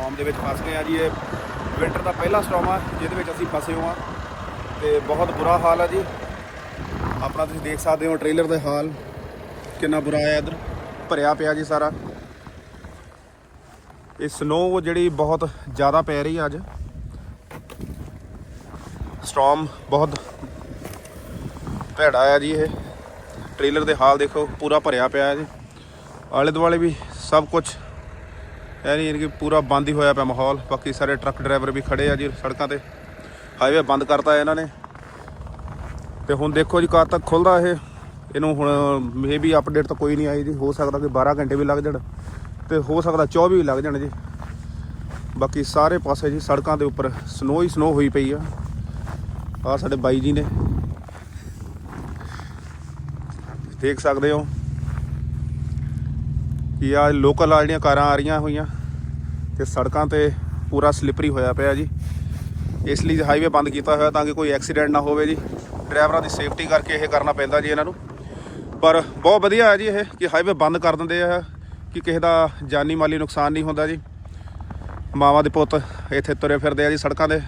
Storm ਦੇ ਵਿੱਚ ਫਸ ਗਏ ਆ ਜੀ। ਇਹ ਵਿੰਟਰ ਦਾ ਪਹਿਲਾ ਸਟਾਰਮ ਆ, ਜਿਹਦੇ ਵਿੱਚ ਅਸੀਂ ਫਸੇ ਹੋ। ਆ ਤੇ ਬਹੁਤ ਬੁਰਾ ਹਾਲ ਆ ਜੀ। ਆਪਣਾ ਤੁਸੀਂ ਦੇਖ ਸਕਦੇ ਹੋ ਟ੍ਰੇਲਰ ਦਾ ਹਾਲ। ਕਿੰਨਾ ਬੁਰਾ ਆ ਇਧਰ। ਭਰਿਆ ਪਿਆ ਜੀ ਸਾਰਾ। ਇਹ ਸਨੋ ਜਿਹੜੀ ਬਹੁਤ ਜ਼ਿਆਦਾ ਪੈ ਰਹੀ ਆ ਅੱਜ। ਸਟਾਰਮ ਬਹੁਤ ਭੈੜਾ ਆ ਜੀ ਇਹ। ਟ੍ਰੇਲਰ ਦੇ ਹਾਲ ਦੇਖੋ, ਪੂਰਾ ਭਰਿਆ ਪਿਆ ਹੈ ਜੀ। ਆਲੇ ਦੁਆਲੇ ਵੀ ਸਭ ਕੁਝ ਯਾਨੀ ਕਿ ਪੂਰਾ ਬੰਦ ਹੀ ਹੋਇਆ ਪਿਆ ਮਾਹੌਲ। ਬਾਕੀ ਸਾਰੇ ਟਰੱਕ ਡਰਾਈਵਰ ਵੀ ਖੜੇ ਆ ਜੀ ਸੜਕਾਂ ਤੇ। ਹਾਈਵੇ ਬੰਦ ਕਰਤਾ ਇਹਨਾਂ ਨੇ। ਤੇ ਹੁਣ ਦੇਖੋ ਜੀ ਕਦ ਤੱਕ ਖੁੱਲਦਾ ਇਹ। ਇਹਨੂੰ ਹੁਣ ਮੇਬੀ ਅਪਡੇਟ ਤਾਂ ਕੋਈ ਨਹੀਂ ਆਈ ਜੀ। ਹੋ ਸਕਦਾ ਕਿ 12 ਘੰਟੇ ਵੀ ਲੱਗ ਜਾਣ। ਤੇ ਹੋ ਸਕਦਾ 24 ਵੀ ਲੱਗ ਜਾਣ ਜੀ। ਬਾਕੀ ਸਾਰੇ ਪਾਸੇ ਜੀ ਸੜਕਾਂ ਦੇ ਉੱਪਰ ਸਨੋ ਹੀ ਸਨੋ ਹੋਈ ਪਈ ਆ। ਆ ਸਾਡੇ ਬਾਈ ਜੀ ਨੇ। ਦੇਖ ਸਕਦੇ ਹੋ। ਕਿ ਆ ਲੋਕਲ ਆ ਜਿਹੜੀਆਂ ਕਾਰਾਂ ਆ ਰਹੀਆਂ ਹੋਈਆਂ ਤੇ ਸੜਕਾਂ ਤੇ ਪੂਰਾ ਸਲਿਪਰੀ ਹੋਇਆ ਪਿਆ ਜੀ। ਇਸ ਲਈ ਹਾਈਵੇ ਬੰਦ ਕੀਤਾ ਹੋਇਆ ਤਾਂ ਕਿ ਕੋਈ ਐਕਸੀਡੈਂਟ ਨਾ ਹੋਵੇ ਜੀ। ਡਰਾਈਵਰਾਂ ਦੀ ਸੇਫਟੀ ਕਰਕੇ ਇਹ ਕਰਨਾ ਪੈਂਦਾ ਜੀ ਇਹਨਾਂ ਨੂੰ। ਪਰ ਬਹੁਤ ਵਧੀਆ ਹੈ ਜੀ ਇਹ ਕਿ ਹਾਈਵੇ ਬੰਦ ਕਰ ਦਿੰਦੇ ਆ, ਕਿ ਕਿਸੇ ਦਾ ਜਾਨੀ ਮਾਲੀ ਨੁਕਸਾਨ ਨਹੀਂ ਹੁੰਦਾ ਜੀ। ਮਾਵਾਂ ਦੇ ਪੁੱਤ ਇੱਥੇ ਤੁਰੇ ਫਿਰਦੇ ਆ ਜੀ ਸੜਕਾਂ ਦੇ।